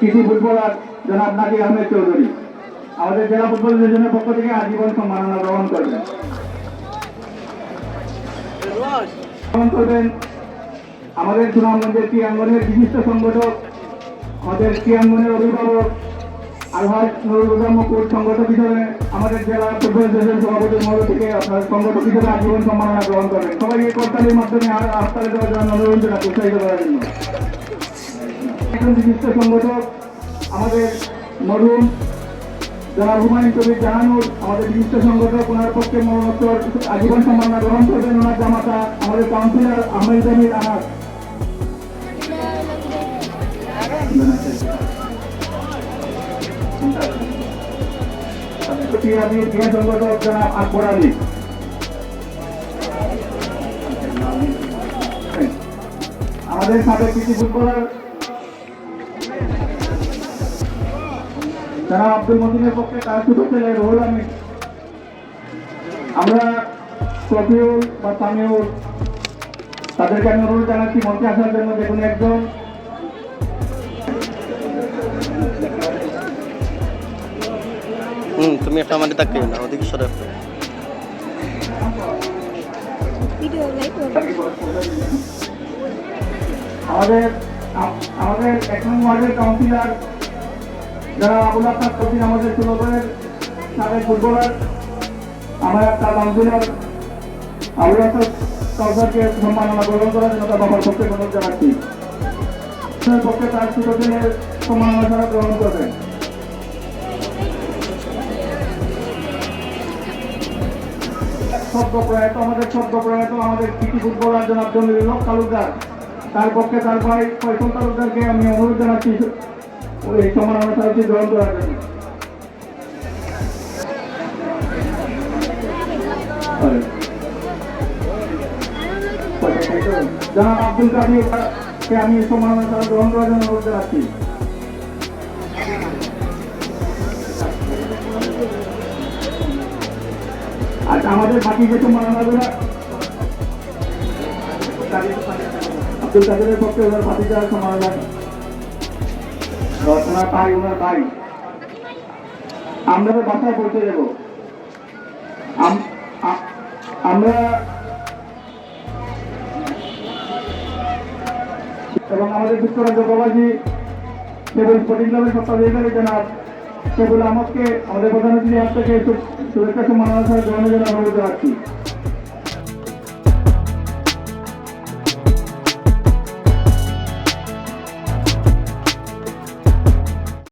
কৃষি ফুটবলার জনাব নাজির আহমেদ চৌধুরী। আমাদের জেলা ফুটবল ডিভিশনের পক্ষ থেকে আজীবন সম্মাননা গ্রহণ করবেন। করবেন আমাদের সুনামগঞ্জের ক্রিয়াঙ্গনের বিশিষ্ট সংগঠক, আমাদের ক্রিয়াঙ্গনের অভিভাবক আলহাজ নুরুল হুদা মুকুট সংগঠক হিসেবে আমাদের জেলা ফুটবল অ্যাসোসিয়েশন সভাপতির মধ্য থেকে আপনার সংগঠক হিসেবে আজীবন সম্মাননা গ্রহণ করবেন। সবাই এই করতালির মাধ্যমে আর- হাততালি দেওয়ার জন্য অনুরোধ উৎসাহিত করার জন্য। একজন বিশিষ্ট সংগঠক, আমাদের মরুম যারা হুমায়ুন কবির জাহানুর, আমাদের বিশিষ্ট সংগঠক, ওনার পক্ষে মরণোত্তর আজীবন সম্মাননা গ্রহণ করবেন ওনার জামাতা, আমাদের কাউন্সিলর আহমেদ জামির জনাব আলী। আমাদের সাবেক কৃষি ফুটবলার যারা আব্দুল মতিনের পক্ষে তার ছোট ছেলে রোহুল আমিন আমরা শফিউল বা সামিউল তাদেরকে আমি অনুরোধ জানাচ্ছি মঞ্চে আসার জন্য যে কোনো একজন হুম তুমি একটা আমাদের তাকিয়ে না ওদিকে সরে আমাদের আমাদের এক নম্বর ওয়ার্ডের কাউন্সিলর যারা আবুল কঠিন আমাদের সুলভের সাবেক ফুটবলার, আমার একটা কাউন্সিলর আবুল সম্মাননা গ্রহণ করার জন্য তার বাবার পক্ষে অনুরোধ জানাচ্ছি। তার পক্ষে তার সম্মাননা ছাড়া গ্রহণ করবেন। প্রয়াত, আমাদের প্রয়াত, আমাদের ফুটবলার জনাব জমির হক তালুকদার। তার পক্ষে তার ভাই ফয়সল তালুকদারকে আমি অনুরোধ জানাচ্ছি। ওই সম্মাননা সাহায্য গ্রহণ করার জন্য জনাব আমি আর আমাদের বাকি যে সম্মাননাগুলো আব্দুল পক্ষে ওনার ভাতিজার সম্মাননা ওনার ভাই ওনার ভাই আমরা বাসায় পৌঁছে দেব। আমরা এবং আমাদের যুক্তরাজ্য প্রবাসী কেবল স্পোর্টিং ক্লাবের সত্তাধিকারী জনাব কেবল আহমদকে আমাদের প্রধান অতিথি হাত থেকে শুভেচ্ছা সহ গ্রহণের জন্য অনুরোধ জানাচ্ছি